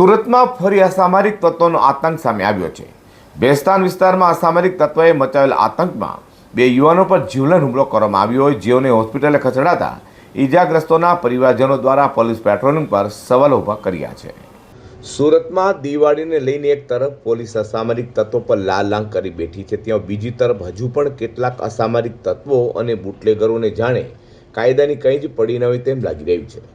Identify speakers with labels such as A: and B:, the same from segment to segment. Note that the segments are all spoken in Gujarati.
A: સુરતમાં ફરી અસામરિક તત્વોનો આતંક સામે આવ્યો છે. બેસ્તાન વિસ્તારમાં અસામરિક તત્વોએ મચાવેલ આતંકમાં બે યુવાનો પર જીવલેણ હુમલો કરવામાં આવ્યો હોય, જેઓને હોસ્પિટલે ખસેડાતા ઈજાગ્રસ્તોના પરિવારજનો દ્વારા પોલીસ પેટ્રોલિંગ પર સવાલ ઊભા કર્યા છે. સુરતમાં દિવાળીને લઈને એક તરફ પોલીસ અસામરિક તત્વો પર લાલ લાંગ કરી બેઠી છે. ત્યાં બીજી તરફ હજુ પણ કેટલાક અસામરિક તત્વો અને બુટલેગરોને જાણે કાયદાની કંઈ જ પડી ન હોય તેમ લાગી રહ્યું છે.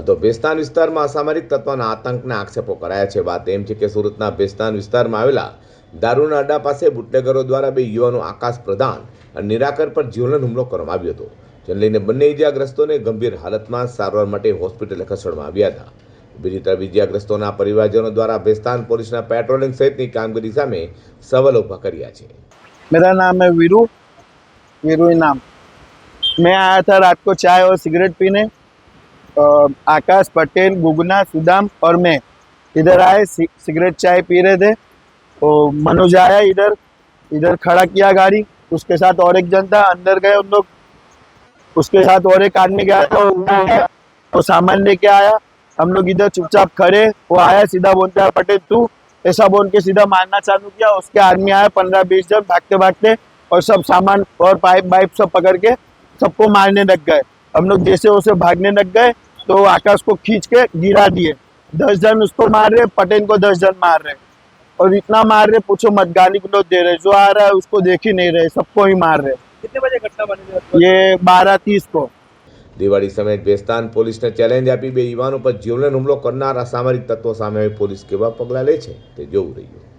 A: તો બેસ્તાન વિસ્તારમાં અસામરિક તત્વના આતંકના આક્ષેપો કરાયા છે વાત એમ છે કે સુરતના બેસ્તાન વિસ્તારમાં આવેલા દારૂના અડ્ડા પાસે બુટલેગરો દ્વારા બે યુવાનો આકાશ પ્રધાન અને નિરાકર પર જીવલેણ હુમલો કરવામાં આવ્યો હતો જેને લઈને બંને ઇજાગ્રસ્તોને ગંભીર હાલતમાં સારવાર માટે હોસ્પિટલે ખસેડવામાં આવ્યા હતા બીજી તરફ ઇજાગ્રસ્તોના પરિવારજનો દ્વારા બેસ્તાન પોલીસના પેટ્રોલિંગ સહિતની કામગીરી સામે સવાલો ઊભા કર્યા છે
B: मेरा नाम है वीरू वीरू नाम मैं आया था रात को चाय और सिगरेट पीने अ, आकाश पटेल, गुगना, सुदाम और मैं। इधर आए सिगरेट चाय पी रहे थे। तो मनोज आया इधर। इधर खड़ा किया गाड़ी। उसके साथ और एक जन था, अंदर गए उन लोग। उसके साथ और एक आदमी गया था, वो तो सामान लेके आया। हम लोग इधर चुपचाप खड़े। वो आया सीधा, बोलता, है, पटेल, तू? ऐसा बोल के सीधा मारना चालू किया। उसके आदमी आया पंद्रह बीस जन भागते भागते और सब सामान और पाइप वाइप सब पकड़ के सबको मारने लग गए। हम लोग जैसे वैसे भागने लग गए तो आकाश को खींच के गिरा दिए दस जन उसको मार रहे पटेल को दस जन मार रहे और इतना मार रहे पूछो मत गाली गुलोच दे रहे जो आ रहा है उसको देख ही नहीं रहे सबको ही मार रहे
C: कितने बजे घटना बनी थी लगभग?
B: ये बारह तीस को
A: દિવાળી સમયે બેસ્તાન પોલીસને ચેલેન્જ આપી બે યુવાનો પર જીવલેણ હુમલો કરનાર અસામરિક તત્વો સામે હવે પોલીસ કેવા પગલાં લે છે તે જોવું રહ્યું